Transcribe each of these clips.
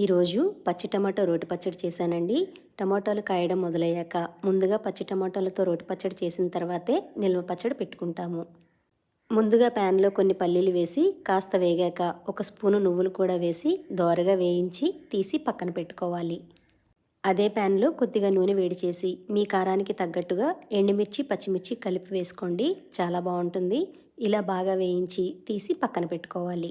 ఈరోజు పచ్చి టమాటో రోటి పచ్చడి చేశానండి. టమాటాలు కాయడం మొదలయ్యాక ముందుగా పచ్చి టమాటాలతో రోటి పచ్చడి చేసిన తర్వాతే నిల్వ పచ్చడి పెట్టుకుంటాము. ముందుగా ప్యాన్లో కొన్ని పల్లీలు వేసి కాస్త వేగాక ఒక స్పూను నువ్వులు కూడా వేసి దోరగా వేయించి తీసి పక్కన పెట్టుకోవాలి. అదే ప్యాన్లో కొద్దిగా నూనె వేడి చేసి మీ కారానికి తగ్గట్టుగా ఎండుమిర్చి పచ్చిమిర్చి కలిపి వేసుకోండి. చాలా బాగుంటుంది. ఇలా బాగా వేయించి తీసి పక్కన పెట్టుకోవాలి.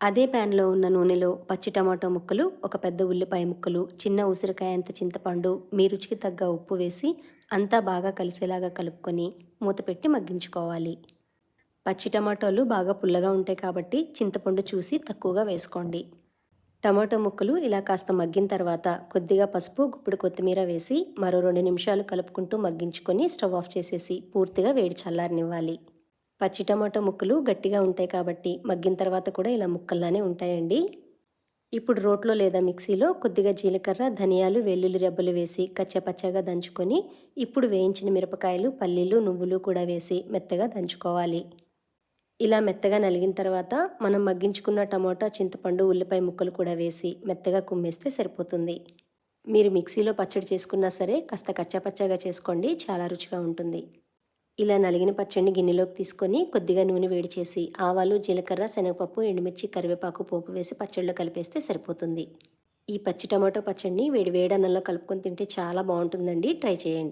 అదే ప్యాన్లో ఉన్న నూనెలో పచ్చి టమాటో ముక్కలు ఒక పెద్ద ఉల్లిపాయ ముక్కలు చిన్న ఉసిరికాయ అంత చింతపండు మీ రుచికి తగ్గ ఉప్పు వేసి అంతా బాగా కలిసేలాగా కలుపుకొని మూతపెట్టి మగ్గించుకోవాలి. పచ్చి టమాటోలు బాగా పుల్లగా ఉంటాయి కాబట్టి చింతపండు చూసి తక్కువగా వేసుకోండి. టమాటో ముక్కలు ఇలా కాస్త మగ్గిన తర్వాత కొద్దిగా పసుపు గుప్పిడి కొత్తిమీర వేసి మరో రెండు నిమిషాలు కలుపుకుంటూ మగ్గించుకొని స్టవ్ ఆఫ్ చేసేసి పూర్తిగా వేడి చల్లారనివ్వాలి. పచ్చి టమాటో ముక్కలు గట్టిగా ఉంటాయి కాబట్టి మగ్గిన తర్వాత కూడా ఇలా ముక్కల్లానే ఉంటాయండి. ఇప్పుడు రోట్లో లేదా మిక్సీలో కొద్దిగా జీలకర్ర ధనియాలు వెల్లుల్లి రెబ్బలు వేసి కచ్చపచ్చగా దంచుకొని ఇప్పుడు వేయించిన మిరపకాయలు పల్లీలు నువ్వులు కూడా వేసి మెత్తగా దంచుకోవాలి. ఇలా మెత్తగా నలిగిన తర్వాత మనం మగ్గించుకున్న టమాటా చింతపండు ఉల్లిపాయ ముక్కలు కూడా వేసి మెత్తగా కుమ్మేస్తే సరిపోతుంది. మీరు మిక్సీలో పచ్చడి చేసుకున్నా సరే కాస్త కచ్చపచ్చగా చేసుకోండి చాలా రుచిగా ఉంటుంది. ఇలా నలిగిన పచ్చడిని గిన్నెలోకి తీసుకొని కొద్దిగా నూనె వేడి చేసి ఆవాలు జీలకర్ర శనగపప్పు ఎండుమిర్చి కరివేపాకు పోపు వేసి పచ్చడిలో కలిపేస్తే సరిపోతుంది. ఈ పచ్చి టమాటో పచ్చడిని వేడి వేడి అన్నంలో కలుపుకొని తింటే చాలా బాగుంటుందండి. ట్రై చేయండి.